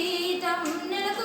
జీతం నెలకు